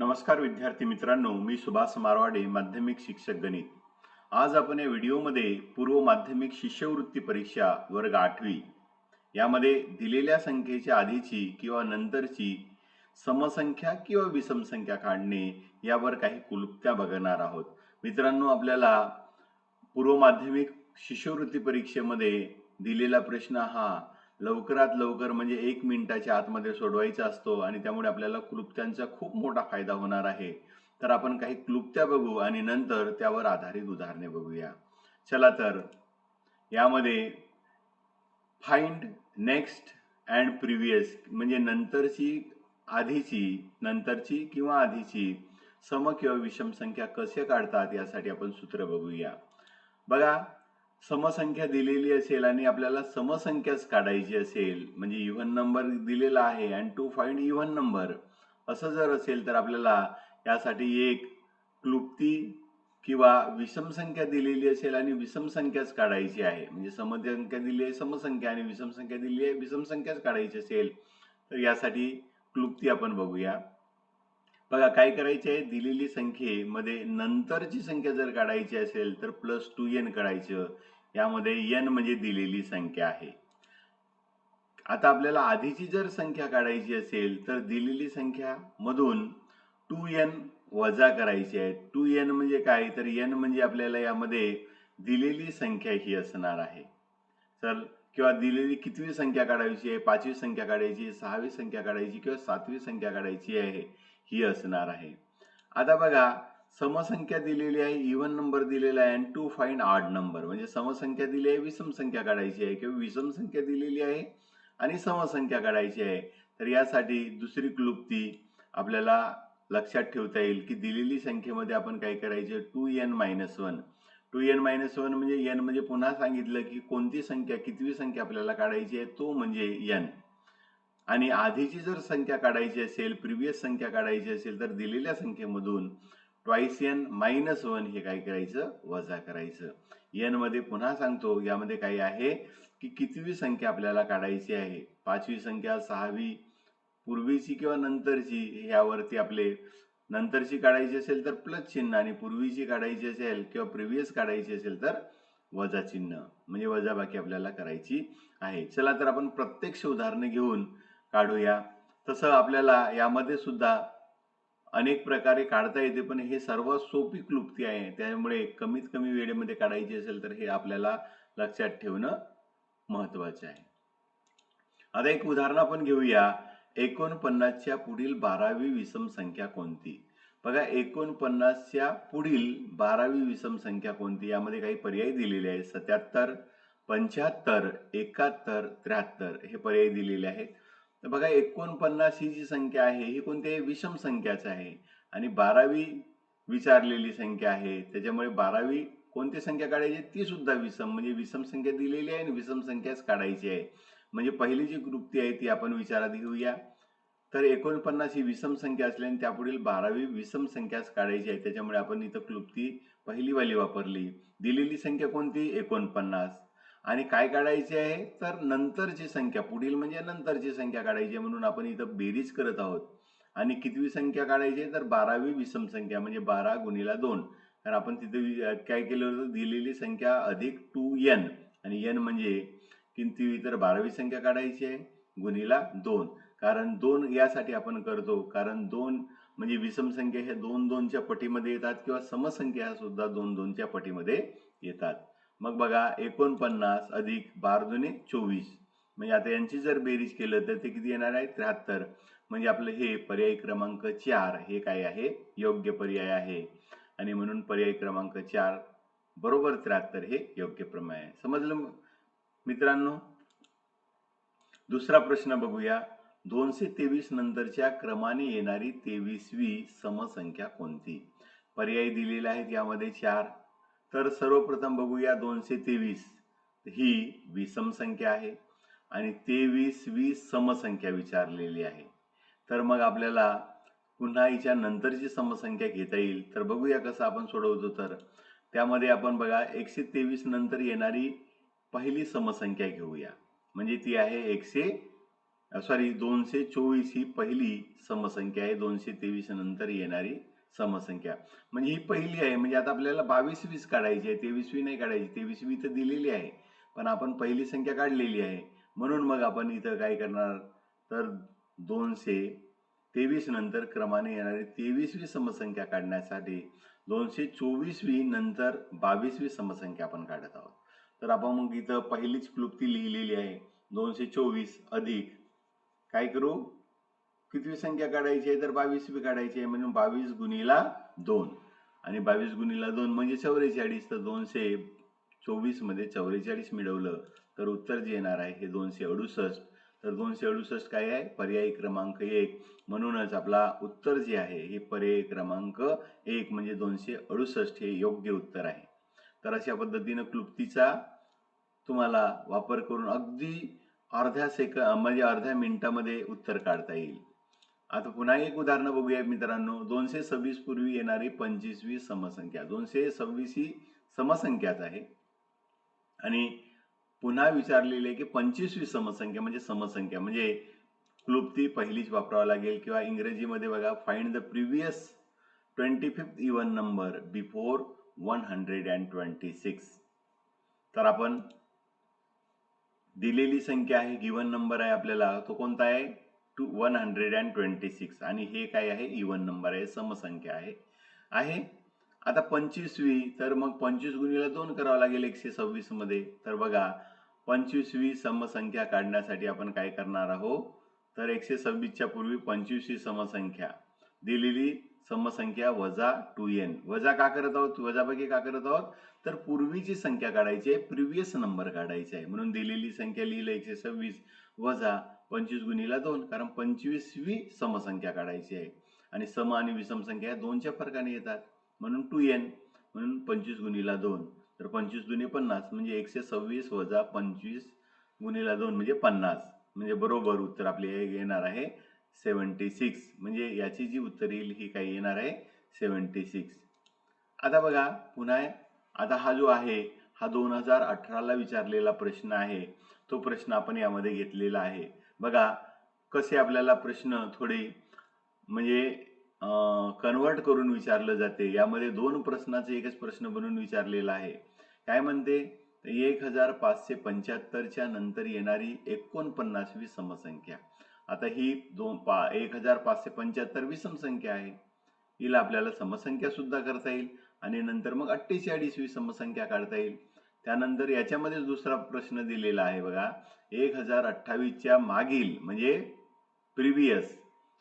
नमस्कार विद्यार्थी मित्रांनो मी सुभाष मारवाडे माध्यमिक शिक्षक गणित. आज आपण या व्हिडिओमध्ये पूर्व माध्यमिक शिष्यवृत्ती परीक्षा वर्ग आठवी यामध्ये दिलेल्या संख्येच्या आधीची किंवा नंतरची समसंख्या किंवा विषम संख्या काढणे यावर काही कुलुप्त्या बघणार आहोत. मित्रांनो आपल्याला पूर्व माध्यमिक शिष्यवृत्ती परीक्षेमध्ये दिलेला प्रश्न हा लवकरात लवकर म्हणजे एक मिनिटाच्या आतमध्ये सोडवायचा असतो आणि त्यामुळे आपल्याला क्लुप्त्यांचा खूप मोठा फायदा होणार आहे. तर आपण काही क्लुप्त्या बघू आणि नंतर त्यावर आधारित उदाहरणे बघूया. चला तर यामध्ये फाइंड नेक्स्ट अँड प्रिव्हियस म्हणजे नंतरची आधीची नंतरची किंवा आधीची सम किंवा विषम संख्या कसे काढतात यासाठी आपण सूत्र बघूया. बघा समसंख्या दिलेली असेल आणि आपल्याला समसंख्याच काढायची असेल म्हणजे इव्हन नंबर दिलेला आहे and to find even number असं जर असेल तर आपल्याला यासाठी एक क्लुप्ती किंवा विषम संख्या दिलेली असेल आणि विषम संख्याच काढायची आहे. म्हणजे समसंख्या दिली आहे समसंख्या आणि विषम संख्या दिली आहे विषम संख्याच काढायची असेल तर यासाठी क्लुप्ती आपण बघूया. बघा काय करायचे आहे? दिलेली संख्येमध्ये नंतरची संख्या जर काढायची असेल तर प्लस टू एन काढायचं. यामध्ये एन म्हणजे दिलेली संख्या आहे. आता आपल्याला आधीची जर संख्या काढायची असेल तर दिलेली संख्या मधून टू एन वजा करायची आहे. टू एन म्हणजे काय? तर एन म्हणजे आपल्याला यामध्ये दिलेली संख्या ही असणार आहे. तर किंवा दिलेली कितवी संख्या काढायची आहे? पाचवी संख्या काढायची सहावी संख्या काढायची किंवा सातवी संख्या काढायची आहे ही असणार आहे. आता बघा समसंख्या दिलेली आहे इव्हन नंबर दिलेला आहे and to find odd number म्हणजे समसंख्या दिली आहे विषम संख्या काढायची आहे किंवा विषम संख्या दिलेली आहे आणि समसंख्या काढायची आहे. तर यासाठी दुसरी क्लुप्ती आपल्याला लक्षात ठेवता येईल की दिलेली संख्येमध्ये आपण काय करायचे? Two N minus one two N minus one म्हणजे एन म्हणजे पुन्हा सांगितलं की कोणती संख्या कितवी संख्या आपल्याला काढायची आहे? तो म्हणजे एन आणि आधीची जर संख्या काढायची असेल प्रिव्हियस संख्या काढायची असेल तर दिलेल्या संख्येमधून ट्वाईस एन मायनस वन हे काय करायचं? वजा करायचं. एनमध्ये पुन्हा सांगतो यामध्ये काय आहे की कितवी संख्या आपल्याला काढायची आहे? पाचवी संख्या सहावी पूर्वीची किंवा नंतरची यावरती आपले नंतरची काढायची असेल तर प्लस चिन्ह आणि पूर्वीची काढायची असेल किंवा प्रिव्हियस काढायची असेल तर वजा चिन्ह. म्हणजे वजाबाकी आपल्याला करायची आहे. चला तर आपण प्रत्यक्ष उदाहरणे घेऊन काढूया. तसं आपल्याला यामध्ये सुद्धा अनेक प्रकारे काढता येते पण हे सर्वात सोपी क्लुप्ती आहे. त्यामुळे कमीत कमी वेळेमध्ये काढायची असेल तर हे आपल्याला लक्षात ठेवणं महत्त्वाचे आहे. आता एक उदाहरण आपण घेऊया. एकोणपन्नासच्या पुढील बारावी विषम संख्या कोणती? बघा एकोणपन्नासच्या पुढील बारावी विषम संख्या कोणती? यामध्ये काही पर्याय दिलेले आहेत. सत्याहत्तर पंच्याहत्तर एकाहत्तर त्र्याहत्तर हे पर्याय दिलेले आहेत. तर बघा एकोणपन्नास ही जी संख्या आहे ही कोणत्याही विषम संख्याच आहे. आणि बारावी विचारलेली संख्या आहे त्याच्यामुळे बारावी कोणती संख्या काढायची ती सुद्धा विषम म्हणजे विषम संख्या दिलेली आहे आणि विषम संख्याच काढायची आहे. म्हणजे पहिली जी कृप्ती आहे ती आपण विचारात घेऊया. तर एकोणपन्नास ही विषम संख्या असल्याने त्यापुढील बारावी विषम संख्याच काढायची आहे त्याच्यामुळे आपण इथं क्लुप्ती पहिलीवाली वापरली. दिलेली संख्या कोणती? एकोणपन्नास. आणि काय काढायचे आहे? तर नंतरची संख्या पुढील म्हणजे नंतरची संख्या काढायची आहे म्हणून आपण इथं बेरीज करत आहोत. आणि कितवी संख्या काढायची आहे? तर बारावी विषम संख्या म्हणजे बारा गुणिला दोन. तर आपण तिथे काय केलं होतं? दिलेली संख्या अधिक टू एन. आणि एन म्हणजे किंती तर बारावी संख्या काढायची आहे. गुणिला दोन. कारण दोन यासाठी आपण करतो. कारण दोन म्हणजे विषम संख्या हे दोन दोनच्या पटीमध्ये येतात किंवा समसंख्या सुद्धा दोन दोनच्या पटीमध्ये येतात. मग बघा एकोणपन्नास अधिक बार जुने चोवीस. म्हणजे आता यांची जर बेरीज केलं तर ते किती येणार आहे? त्र्याहत्तर. म्हणजे आपलं हे पर्याय क्रमांक चार हे काय आहे? योग्य पर्याय आहे. आणि म्हणून पर्याय क्रमांक चार बरोबर त्र्याहत्तर हे योग्य प्रमाण आहे. समजलं मित्रांनो दुसरा प्रश्न बघूया. दोनशे तेवीस नंतरच्या क्रमाने येणारी तेवीसवी समसंख्या कोणती? पर्याय दिलेला आहेत यामध्ये चार. तर सर्वप्रथम बघूया दोनशे तेवीस. ही विषम संख्या आहे आणि तेवीस वी समसंख्या विचारलेली आहे. तर मग आपल्याला पुन्हा हिच्या नंतरची समसंख्या घेता येईल. तर बघूया कसं आपण सोडवतो तर. त्यामध्ये आपण बघा एकशे तेवीस नंतर येणारी पहिली समसंख्या घेऊया. म्हणजे ती आहे एकशे सॉरी दोनशे चोवीस ही पहिली समसंख्या आहे. दोनशे तेवीस नंतर येणारी समसंख्या. म्हणजे ही पहिली आहे. म्हणजे आता आपल्याला बावीस वीस काढायची आहे. तेवीसवी नाही काढायची. तेवीसवी तर दिलेली आहे. पण आपण पहिली संख्या काढलेली आहे. म्हणून मग आपण इथं काय करणार? तर दोनशे तेवीस नंतर क्रमाने येणारी तेवीसवी समसंख्या काढण्यासाठी दोनशे चोवीसवी नंतर बावीसवी समसंख्या आपण काढत आहोत. तर आपण मग इथं पहिलीच क्लुप्ती लिहिलेली आहे. दोनशे चोवीस अधिक काय करू? कितवी संख्या काढायची आहे? तर बावीसवी काढायची आहे. म्हणून बावीस गुणीला दोन. आणि बावीस गुणीला दोन म्हणजे चौवेचाळीस. तर दोनशे चोवीसमध्ये चौवेचाळीस मिळवलं तर उत्तर जे येणार आहे हे दोनशे अडुसष्ट. तर दोनशे अडुसष्ट काय आहे? पर्यायी क्रमांक एक. म्हणूनच आपला उत्तर जे आहे हे पर्यायी क्रमांक एक म्हणजे दोनशे अडुसष्ट हे योग्य उत्तर आहे. तर अशा पद्धतीनं क्लुप्तीचा तुम्हाला वापर करून अगदी अर्ध्या सेक म्हणजे अर्ध्या मिनिटामध्ये उत्तर काढता येईल. आता पुन्हा एक उदाहरण बघूया मित्रांनो. दोनशे सव्वीस पूर्वी येणारी पंचवीसवी समसंख्या. दोनशे सव्वीस ही समसंख्याच आहे. आणि पुन्हा विचारलेले की पंचवीसवी समसंख्या म्हणजे समसंख्या. म्हणजे क्लुप्ती पहिलीच वापरावं लागेल किंवा इंग्रजीमध्ये बघा find the previous twenty fifth even number before one hundred and twenty six तर आपण दिलेली संख्या आहे गिवन नंबर आहे आपल्याला. तो कोणता आहे? Two one hundred and twenty six आणि हे काय आहे? E इवन नंबर आहे. समसंख्या आहे. आहे. आता पंचवीसवी तर मग पंचवीस गुणीला दोन करावं लागेल एकशे सव्वीसमध्ये. तर बघा पंचवीसवी समसंख्या काढण्यासाठी आपण काय करणार आहोत? तर एकशे सव्वीसच्या पूर्वी पंचवीसवी समसंख्या. दिलेली समसंख्या वजा टू एन वजा का करत आहोत? वजापैकी का करत आहोत? तर पूर्वीची संख्या काढायची आहे. प्रिव्हियस नंबर काढायचा आहे. म्हणून दिलेली संख्या लिहिलं एकशे सव्वीस वजा पंचवीस गुणीला दोन कारण पंचवीसवी समसंख्या काढायची आहे. आणि सम आणि विषम संख्या दोनच्या फरकाने येतात. म्हणून टू एन म्हणून पंचवीस गुणीला दोन. तर पंचवीस दुने पन्नास म्हणजे एकशे सव्वीस वजा पंचवीस गुणीला दोन म्हणजे पन्नास. म्हणजे बरोबर उत्तर आपले येणार आहे सेवन्टी सिक्स. म्हणजे याची जी उत्तर येईल ही काही येणार आहे? Seventy six. आता बघा पुन्हा आता हा जो आहे हा दोन हजार अठराला विचारलेला प्रश्न आहे. तो प्रश्न आपण यामध्ये घेतलेला आहे. बघा कसे आपल्याला प्रश्न थोडे म्हणजे कन्वर्ट करून विचारलं जाते. यामध्ये दोन प्रश्नाचे एकच प्रश्न बनवून विचारलेला आहे. काय म्हणते? एक हजार पाचशे पंच्याहत्तरच्या नंतर येणारी एकोणपन्नासवी समसंख्या. आता ही दोन पा एक हजार पाचशे पंच्याहत्तर विषम संख्या आहे. हिला आपल्याला समसंख्या सुद्धा करता येईल आणि नंतर मग अठ्ठेचाळीसवी समसंख्या काढता येईल. त्यानंतर याच्यामध्येच दुसरा प्रश्न दिलेला आहे बघा. एक हजार अठ्ठावीसच्या मागील म्हणजे प्रिव्हियस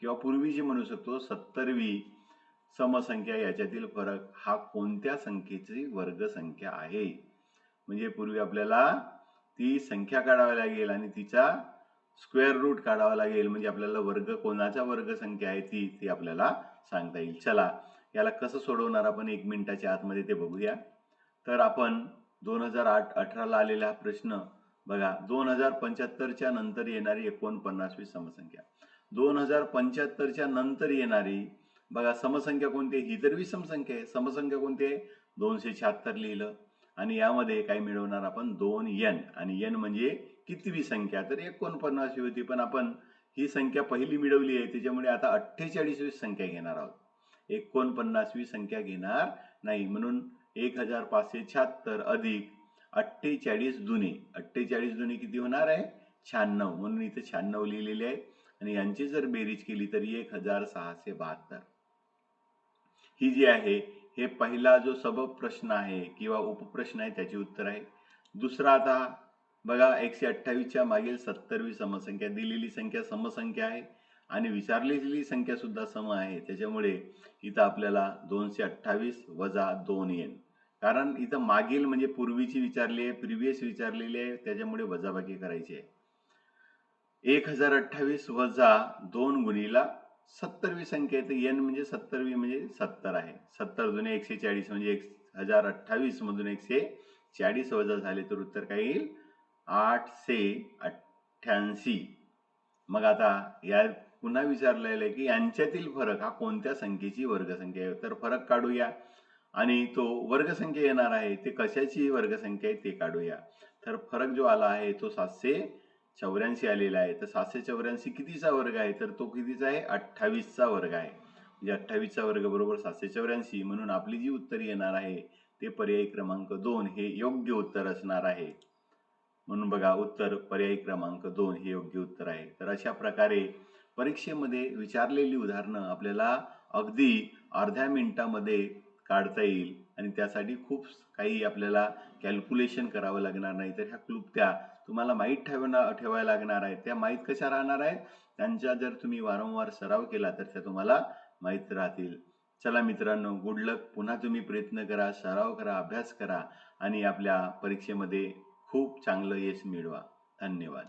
किंवा पूर्वीची म्हणू शकतो सत्तरवी समसंख्या याच्यातील फरक हा कोणत्या संख्येची वर्गसंख्या आहे? म्हणजे पूर्वी आपल्याला ती संख्या काढावी लागेल आणि तिचा स्क्वेअर रूट काढावा लागेल. म्हणजे आपल्याला वर्ग कोणाचा वर्ग संख्या आहे ती ती आपल्याला सांगता येईल. चला याला कसं सोडवणार आपण? एक मिनिटाच्या आतमध्ये ते बघूया. तर आपण दोन हजार आठ अठराला आलेला हा प्रश्न बघा दोन हजार पंच्याहत्तरच्या नंतर येणारी एकोणपन्नासवी समसंख्या. दोन हजार पंच्याहत्तरच्या नंतर येणारी बघा समसंख्या कोणती ही तर विषम संख्या आहे. समसंख्या कोणती आहे? दोनशे शहात्तर लिहिलं. आणि यामध्ये काय मिळवणार आपण? दोन एन आणि एन म्हणजे कितवी संख्या? तर एकोणपन्नासवी होती. पण आपण ही संख्या पहिली मिळवली आहे. त्याच्यामुळे आता अठ्ठेचाळीसवी संख्या घेणार आहोत. एकोणपन्नासवी संख्या घेणार नाही. म्हणून एक हजार पाचशे शहात्तर अधिक अठ्ठेचाळीस दुने. अठ्ठेचाळीस दुने किती होणार आहे? शहाण्णव. म्हणून इथे शहाण्णव लिहिलेले आहे. आणि यांची जर बेरीज केली तर एक हजार सहाशे बहात्तर. ही जी आहे हे पहिला जो सब प्रश्न आहे किंवा उपप्रश्न आहे त्याची उत्तर आहे. दुसरा आता बघा एकशे अठ्ठावीसच्या मागील सत्तरवी समसंख्या. दिलेली संख्या समसंख्या आहे. आणि विचारलेली संख्या सुद्धा सम आहे. त्याच्यामुळे इथं आपल्याला दोनशे अठ्ठावीस वजा दोन येईल कारण इथं मागील म्हणजे पूर्वीची विचारली आहे प्रिव्हियस विचारलेली आहे त्याच्यामुळे वजाबाकी करायची आहे. एक हजार अठ्ठावीस वजा दोन गुणीला सत्तरवी संख्या आहे तर एन म्हणजे सत्तरवी म्हणजे सत्तर आहे. सत्तर जुने एकशे चाळीस म्हणजे एक हजार अठ्ठावीस मधून एकशे चाळीस वजा झाले तर उत्तर काय येईल? आठशे अठ्ठ्याऐंशी. मग आता या पुन्हा विचारलेलं आहे की यांच्यातील फरक हा कोणत्या संख्येची वर्गसंख्या आहे? तर फरक काढूया. आणि तो वर्गसंख्या येणार आहे ते कशाची वर्गसंख्या आहे ते काढूया. तर फरक जो आला आहे तो सातशे चौऱ्याऐंशी आलेला आहे. तर सातशे चौऱ्याऐंशी कितीचा वर्ग आहे? तर तो कितीचा आहे? अठ्ठावीसचा वर्ग आहे. म्हणजे अठ्ठावीसचा वर्ग बरोबर सातशे चौऱ्याऐंशी. म्हणून आपली जी उत्तर येणार आहे ते पर्यायी क्रमांक दोन हे योग्य उत्तर असणार आहे. म्हणून बघा उत्तर पर्यायी क्रमांक दोन हे योग्य उत्तर आहे. तर अशा प्रकारे परीक्षेमध्ये विचारलेली उदाहरणं आपल्याला अगदी अर्ध्या मिनिटामध्ये काढता येईल आणि त्यासाठी खूप काही आपल्याला कॅल्क्युलेशन करावं लागणार नाही. तर ह्या क्लुप्त्या तुम्हाला माहीत ठेवणं ठेवायला लागणार आहेत. त्या माहीत कशा राहणार आहेत? त्यांचा जर तुम्ही वारंवार सराव केला तर त्या तुम्हाला माहीत राहतील. चला मित्रांनो गुड लक पुन्हा तुम्ही प्रयत्न करा सराव करा अभ्यास करा आणि आपल्या परीक्षेमध्ये खूप चांगलं यश मिळवा. धन्यवाद.